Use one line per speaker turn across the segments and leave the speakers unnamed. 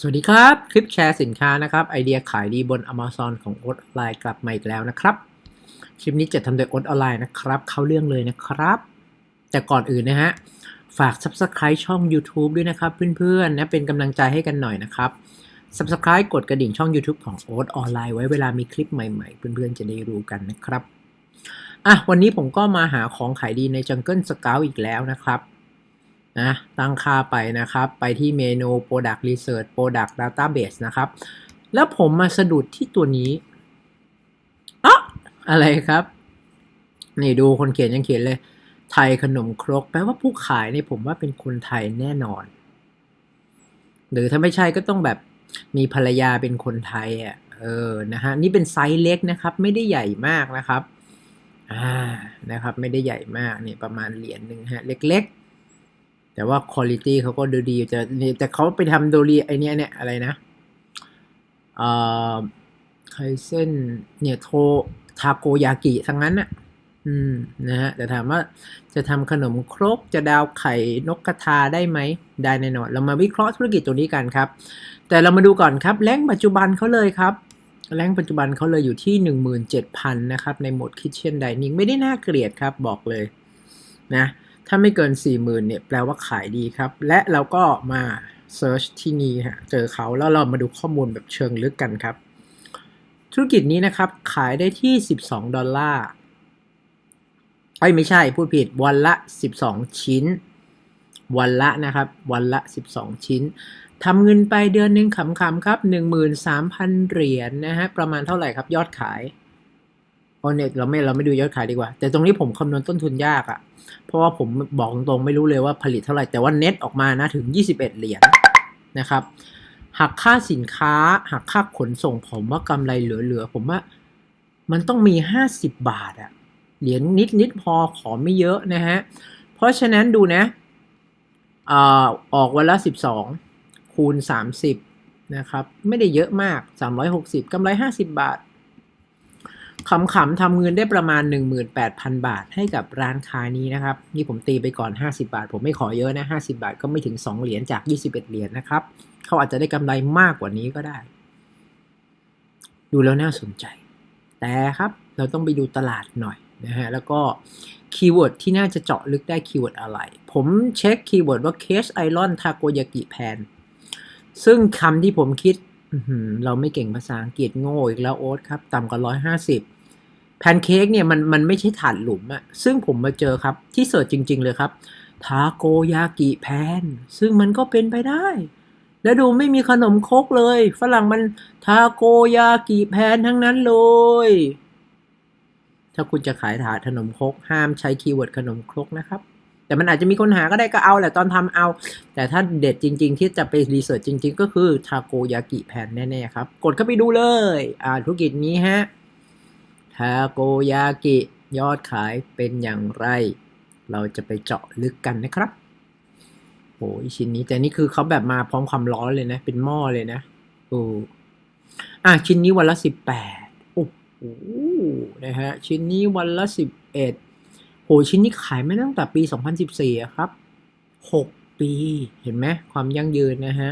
สวัสดีครับ คลิปแชร์สินค้านะครับ ไอเดียขายดีบน Amazon ของโอ๊ตออนไลน์กลับมาอีกแล้วนะครับ คลิปนี้จะทำโดยโอ๊ตออนไลน์นะครับ เข้าเรื่องเลยนะครับ แต่ก่อนอื่นนะฮะ ฝาก Subscribe ช่อง YouTube ด้วยนะครับ เพื่อนๆนะเป็นกำลังใจให้กันหน่อยนะครับ Subscribe กดกระดิ่งช่อง YouTube ของโอ๊ตออนไลน์ไว้เวลามีคลิปใหม่ๆ เพื่อนๆจะได้รู้กันนะครับอะวันนี้ผมก็มาหาของขายดีใน Jungle Scout อีกแล้วนะครับ นะตั้งค่าไปนะครับ ไปที่เมนู Product Research Product Database นะครับ แล้วผมมาสะดุดที่ตัวนี้อะอะไรครับ นี่ดูคนเขียนยังเขียนเลย ไทยขนมครก แปลว่าผู้ขายนี่ผมว่าเป็นคนไทยแน่นอน หรือถ้าไม่ใช่ก็ต้องแบบมีภรรยาเป็นคนไทยอะเออ นะฮะ นี่เป็นไซส์เล็กนะครับ ไม่ได้ใหญ่มากนะครับ อ่า นะครับ ไม่ได้ใหญ่มากนี่ประมาณเหรียญหนึ่งฮะ เล็ก แต่ว่าคุณภาพเขาก็ดูดีแต่แต่เขาไปทำโดรีไอเนี้ยเนี่ยอะไรนะเอ่อไคเส้นเนี่ยโททาโกยากิทั้งนั้นนะอืมนะฮะแต่ถามว่าจะทำขนมครกจะดาวไข่นกกระทาได้ไหมได้แน่นอน เรามาวิเคราะห์ธุรกิจตัวนี้กันครับ แต่เรามาดูก่อนครับแรงปัจจุบันเขาเลยครับแรงปัจจุบันเขาเลยอยู่ที่ 17,000 นะครับ ในโหมด Kitchen Dining ไม่ได้น่าเกลียดครับบอกเลยนะ ถ้าไม่เกิน 40,000เนี่ยแปลว่าขายดีครับ และเราก็มาเซิร์ชที่นี่ฮะเจอเขาแล้วเรามาดูข้อมูลแบบเชิงลึกกันครับ ธุรกิจนี้นะครับ ขายได้ที่ 12 ดอลลาร์ไอ้ไม่ใช่พูดผิดวันละ 12 ชิ้น วันละนะครับ วันละ 12 ชิ้นทำเงินไปเดือนหนึ่งขำๆครับ 13,000 เหรียญนนะฮะประมาณเท่าไหร่ครับยอดขาย โอ้เนี่ยเราไม่เราไม่ดูยอดขายดีกว่า แต่ตรงนี้ผมคำนวณต้นทุนยากอะ่ะ เพราะว่าผมบอกตรงๆไม่รู้เลยว่าผลิตเท่าไหร่ แต่ว่าเน็ตออกมานะถึง 21 เหรียญนะครับ หักค่าสินค้า หักค่าขนส่งผมว่ากำไรเหลือๆ ผมว่ามันต้องมี 50 บาทอะเหรียญนิดนิดๆพอขอไม่เยอะนะฮะ เพราะฉะนั้นดูนะอ่าออกวันละ 12 คูณ 30 นะครับ ไม่ได้เยอะมาก 360กำไร 50 บาท ขำๆทำเงินได้ประมาณ 18,000 บาทให้กับร้านค้านี้นะครับ นี่ผมตีไปก่อน 50 บาท ผมไม่ขอเยอะนะ 50 บาทก็ไม่ถึง 2 เหรียญจาก 21 เหรียญนะครับ เขาอาจจะได้กำไรมากกว่านี้ก็ได้ ดูแล้วน่าสนใจ แต่ครับเราต้องไปดูตลาดหน่อยนะฮะแล้วก็คีย์เวิร์ดที่น่าจะเจาะลึกได้คีย์เวิร์ดอะไร ผมเช็คคีย์เวิร์ดว่าเคสไอรอนทาโกยากิแพนซึ่งคำที่ผมคิดเราไม่เก่งภาษาอังกฤษโง่อีกแล้วโอ๊ตครับ ต่ำกว่าร้อยห้าสิบ แพนเค้กเนี่ยมันมันไม่ใช่ถาดหลุมอะซึ่งผมมาเจอครับที่เสิร์ชจริง ๆ เลยครับ ทาโกยากิแพน ซึ่งมันก็เป็นไปได้ แล้วดูไม่มีขนมครกเลย ฝรั่งมันทาโกยากิแพนทั้งนั้นเลย ถ้าคุณจะขายถาดขนมครกห้ามใช้คีย์เวิร์ดขนมครกนะครับ แต่มันอาจจะมีคนหาก็ได้ก็เอาแหละตอนทำเอา แต่ถ้าเด็ดจริง ๆ ที่จะไปรีเสิร์ชจริง ๆ ก็คือทาโกยากิแพนแน่ๆครับ กดเข้าไปดูเลย อ่าธุรกิจนี้ฮะ ทาโกยากิ ยอดขายเป็นอย่างไร เราจะไปเจาะลึกกันนะครับโอ้ยชิ้นนี้แต่นี่คือเขาแบบมาพร้อมความร้อนเลยนะ เป็นหม้อเลยนะโอ้อะชิ้นนี้วันละสิบแปดโอ้โหนะฮะชิ้นนี้วันละสิบเอ็ดโหชิ้นนี้ขายมาตั้งแต่ปี2014อะครับ6ปีเห็นไหมความยั่งยืนนะฮะ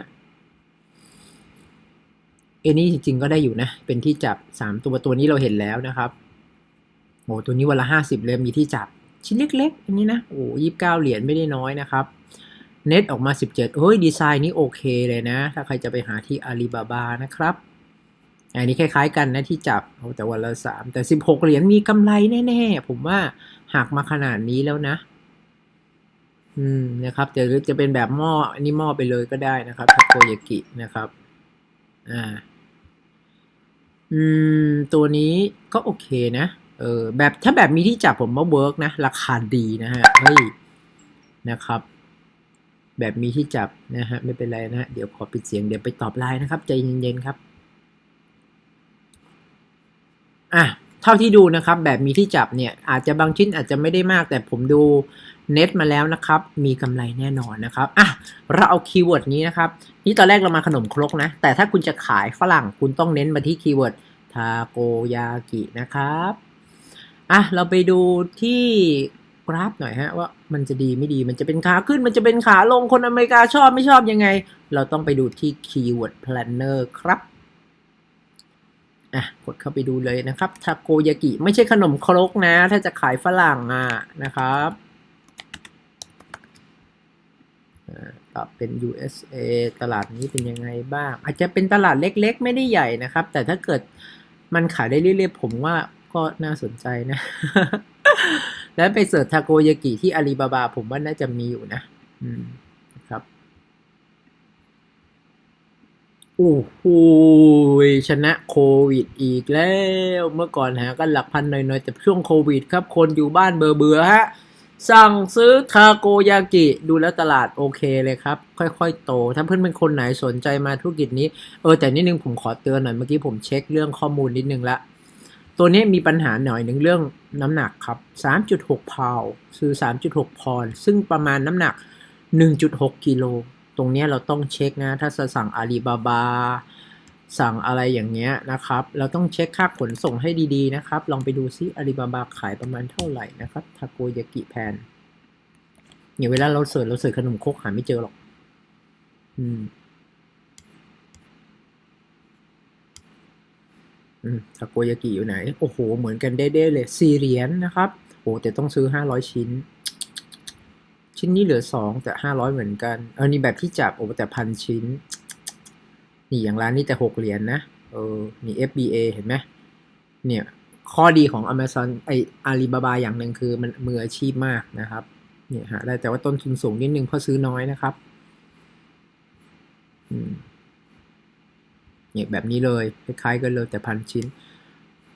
เอนี่จริงๆก็ได้อยู่นะ เป็นที่จับ 3 ตัวตัวนี้เราเห็นแล้วนะครับโหตัวนี้วันละ 50 เลยมีที่จับ ชิ้นเล็กๆ อันนี้นะ โอ้ยี่สิบเก้าเหรียญไม่ได้น้อยนะครับเน็ตออกมา 17เฮ้ย ดีไซน์นี้โอเคเลยนะ ถ้าใครจะไปหาที่อาลีบาบานะครับ อันนี้คล้ายๆกันนะที่จับโอ้แต่วันละสามแต่สิบหกเหรียญมีกำไรแน่ๆ ผมว่าหักมาขนาดนี้แล้วนะ อืมนะครับแต่จะเป็นแบบหม้ออันนี้หม้อไปเลยก็ได้นะครับทาโกยากินะครับ อ่า อืม ตัวนี้ก็โอเคนะ เออ แบบถ้าแบบมีที่จับผมว่าเวิร์กนะ ราคาดีนะฮะ เฮ้ย นะครับ แบบมีที่จับนะฮะ ไม่เป็นไรนะฮะ เดี๋ยวขอปิดเสียง เดี๋ยวไปตอบไลน์นะครับ ใจเย็นๆครับ อะ เท่าที่ดูนะครับ แบบมีที่จับเนี่ยอาจจะบางชิ้นอาจจะไม่ได้มากแต่ผมดูเน็ตมาแล้วนะครับ มีกำไรแน่นอนนะครับอะเราเอาคีย์เวิร์ดนี้นะครับ นี่ตอนแรกเรามาขนมครกนะ แต่ถ้าคุณจะขายฝรั่งคุณต้องเน้นมาที่คีย์เวิร์ดทาโกยากินะครับอะเราไปดูที่กราฟหน่อยฮะว่ามันจะดีไม่ดีมันจะเป็นขาขึ้นมันจะเป็นขาลงคนอเมริกาชอบไม่ชอบยังไง เราต้องไปดูที่ Keyword Planner ครับ อะกดเข้าไปดูเลยนะครับทาโกยากิไม่ใช่ขนมครกนะ ถ้าจะขายฝรั่งอะนะครับอ่าก็เป็น USA ตลาดนี้เป็นยังไงบ้าง อาจจะเป็นตลาดเล็กๆ ไม่ได้ใหญ่นะครับ แต่ถ้าเกิดมันขายได้เรื่อยๆ ผมว่าก็น่าสนใจนะ แล้วไปเสิร์ชทาโกยากิที่อาลีบาบา ผมว่าน่าจะมีอยู่นะ อืมนะครับ โอ้โหชนะโควิดอีกแล้ว เมื่อก่อนหากันหลักพันหน่อยๆ แต่ช่วงโควิดครับ คนอยู่บ้านเบื่อเบื่อฮะ สั่งซื้อทาโกยากิดูแล้วตลาดโอเคเลยครับ ค่อยๆ โต ถ้าเพื่อนเป็นคนไหนสนใจมาธุรกิจนี้ เออแต่นิดนึงผมขอเตือนหน่อยเมื่อกี้ผมเช็คเรื่องข้อมูลนิดนึงละตัวนี้มีปัญหาหน่อยหนึ่งเรื่องน้ำหนักครับ 3.6 พาวคือ 3.6 พอนซึ่งประมาณน้ำหนัก 1.6 กิโล ตรงนี้เราต้องเช็คนะ ถ้าจะสั่งอาลีบาบาสั่งอะไรอย่างเงี้ยนะครับ เราต้องเช็คค่าขนส่งให้ดีๆนะครับ ลองไปดูซิอาลีบาบาขายประมาณเท่าไหร่นะครับทาโกยากิแพนเนี่ยเวลาเราเสิร์ชเราเสิร์ชขนมคกหาไม่เจอหรอก อืม อืมทาโกยากิอยู่ไหน โอ้โห เหมือนกันเด้ๆเลยสี่เหรียญนะครับโอ้แต่ต้องซื้อห้าร้อยชิ้น ชิ้นนี้เหลือสองแต่ห้าร้อยเหมือนกันเออนี่แบบที่จับโอ้แต่พันชิ้น นี่อย่างร้านนี้แต่หกเหรียญนะเออมี FBA เห็นไหมเนี่ยข้อดีของ Amazon ไออาลีบาบาอย่างหนึ่งคือมันมืออาชีพมากนะครับเนี่ยหาได้แต่ว่าต้นทุนสูงนิดนึงเพราะซื้อน้อยนะครับเนี่ยแบบนี้เลยคล้ายๆกันเลยแต่พันชิ้น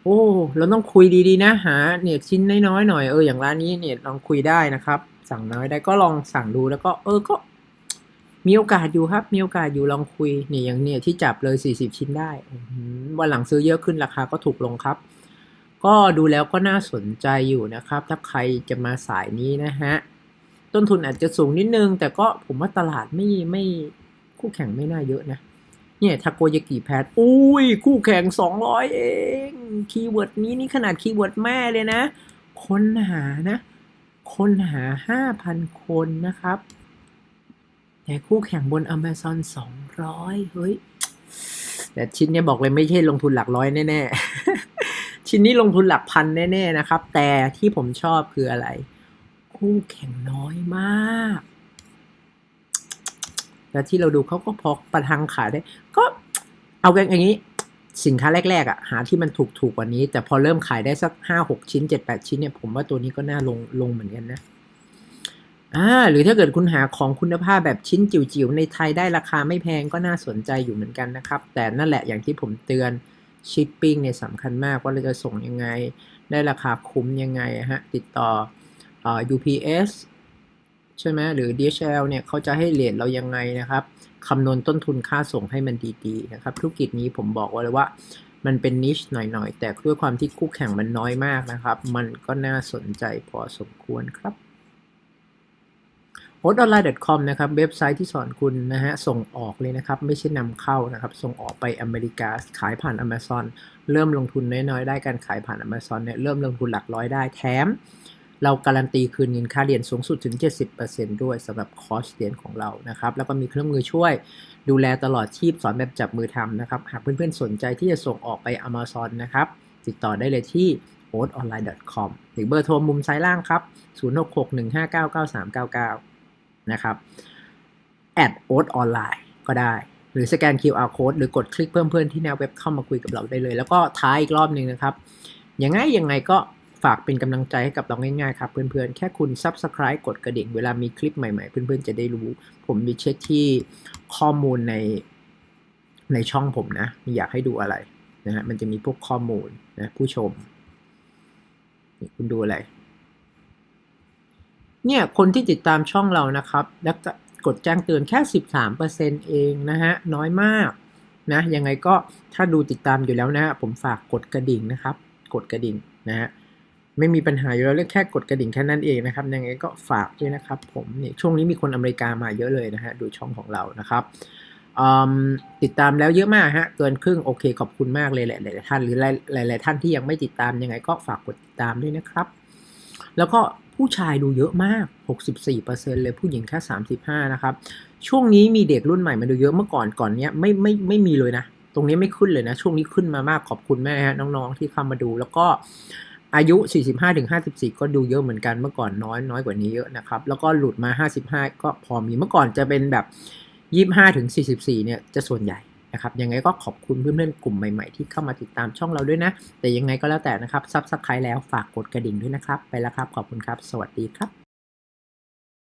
โอ้เราต้องคุยดีๆนะหาเนี่ยชิ้นน้อยๆหน่อยเอออย่างร้านนี้เนี่ยลองคุยได้นะครับ สั่งน้อยได้ก็ลองสั่งดูแล้วก็เออก็ มีโอกาสอยู่ครับ มีโอกาสอยู่ลองคุยเนี่ยอย่างเนี่ยที่จับเลย 40 ชิ้นได้อื้อหือวันหลังซื้อเยอะขึ้นราคาก็ถูกลงครับ ก็ดูแล้วก็น่าสนใจอยู่นะครับ ถ้าใครจะมาสายนี้นะฮะต้นทุนอาจจะสูงนิดนึง แต่ก็ผมว่าตลาดไม่ไม่คู่แข่งไม่น่าเยอะนะเนี่ยทาโกยากิแพดอุ้ย คู่แข่ง 200 เอง คีย์เวิร์ดนี้นี่ขนาดคีย์เวิร์ดแม่เลยนะคนหานะ คนหา 5,000 คนนะครับ แต่คู่แข่งบน Amazon 200 เฮ้ย แต่ชิ้นเนี้ยบอกเลยไม่ใช่ลงทุนหลักร้อยแน่ ๆ ชิ้นนี้ลงทุนหลักพันแน่ ๆ นะครับ แต่ที่ผมชอบคืออะไร คู่แข่งน้อยมาก แล้วที่เราดูเขาก็พอประทังขาได้ ก็เอากันอย่างนี้ สินค้าแรกๆอะหาที่มันถูกถูกกว่านี้ แต่พอเริ่มขายได้สักห้าหกชิ้นเจ็ดแปดชิ้นเนี่ยผมว่าตัวนี้ก็น่าลงลงเหมือนกันนะอ่าหรือถ้าเกิดคุณหาของคุณภาพแบบชิ้นจิ๋วๆในไทยได้ราคาไม่แพงก็น่าสนใจอยู่เหมือนกันนะครับ แต่นั่นแหละอย่างที่ผมเตือนชิปปิ้งเนี่ยสำคัญมากว่าเราจะส่งยังไง ได้ราคาคุ้มยังไงฮะติดต่อเอ่อ UPS ใช่ไหมหรือ DHL เนี่ยเขาจะให้เลทเรายังไงนะครับคำนวณต้นทุนค่าส่งให้มันดีๆนะครับธุรกิจนี้ผมบอกไว้เลยว่ามันเป็นนิชหน่อยๆ แต่ด้วยความที่คู่แข่งมันน้อยมากนะครับ มันก็น่าสนใจพอสมควรครับ h o t o n l i n e c o m นะครับเว็บไซต์ที่สอนคุณนะฮะส่งออกเลยนะครับ ไม่ใช่นำเข้านะครับ ส่งออกไปอเมริกาขายผ่าน Amazon เริ่มลงทุนน้อยๆ ได้การขายผ่าน Amazon เนี่ยเริ่มลงทุนหลักร้อยได้แถม เราการันตีคืนเงินค่าเรียนสูงสุดถึง 70%ด้วยสำหรับคอร์สเรียนของเรานะครับ แล้วก็มีเครื่องมือช่วยดูแลตลอดชีพสอนแบบจับมือทำนะครับ หากเพื่อนๆสนใจที่จะส่งออกไป Amazon นะครับ ติดต่อได้เลยที่ o t o n l i n e c o m หรือเบอร์โทรมุมซ้ายล่างครับ 0661599399 นะครับ at o t online ก็ได้ หรือสแกน QR code หรือกดคลิกเพิ่มเพื่อนที่หน้าเว็บเข้ามาคุยกับเราได้เลย แล้วก็ท้ายอีกรอบหนึ่งนะครับ ยังไงยังไงก็ ฝากเป็นกำลังใจให้กับเราง่ายๆครับเพื่อนๆ แค่คุณ Subscribe กดกระดิ่ง เวลามีคลิปใหม่ๆ เพื่อนๆ จะได้รู้ ผมมีเช็คที่ข้อมูลในในช่องผมนะ อยากให้ดูอะไรนะฮะมันจะมีพวกข้อมูลนะผู้ชมนี่คุณดูอะไร เนี่ยคนที่ติดตามช่องเรานะครับ แล้วก็กดแจ้งเตือนแค่ 13%เองนะฮะน้อยมากนะยังไงก็ถ้าดูติดตามอยู่แล้วนะผมฝากกดกระดิ่งนะครับ กดกระดิ่งนะฮะ ไม่มีปัญหาอยู่แล้วเรื่องแค่กดกระดิ่งแค่นั้นเองนะครับยังไงก็ฝากด้วยนะครับผมนี่ช่วงนี้มีคนอเมริกามาเยอะเลยนะฮะดูช่องของเรานะครับติดตามแล้วเยอะมากฮะเกินครึ่งโอเคขอบคุณมากเลยหละหลายๆท่านหรือหลายๆท่านที่ยังไม่ติดตามยังไงก็ฝากกดติดตามด้วยนะครับ แล้วก็ผู้ชายดูเยอะมาก 64%เลยผู้หญิงแค่ 35 นะครับ ช่วงนี้มีเด็กรุ่นใหม่มาดูเยอะเมื่อก่อนก่อนเนี้ยไม่ไม่ไม่มีเลยนะ ตรงนี้ไม่ขึ้นเลยนะ ช่วงนี้ขึ้นมามากขอบคุณแม่ฮะน้องๆที่เข้ามาดู แล้วก็ อายุ 45-54 ก็ดูเยอะเหมือนกันเมื่อก่อนน้อยน้อยกว่านี้เยอะนะครับ แล้วก็หลุดมา 55 ก็พอมีเมื่อก่อนจะเป็นแบบ 25-44 เนี่ยจะส่วนใหญ่นะครับยังไงก็ขอบคุณเพื่อนๆกลุ่มใหม่ๆ ที่เข้ามาติดตามช่องเราด้วยนะ แต่ยังไงก็แล้วแต่นะครับซับสไครต์แล้วฝากกดกระดิ่งด้วยนะครับ ไปแล้วครับ ขอบคุณครับ สวัสดีครับ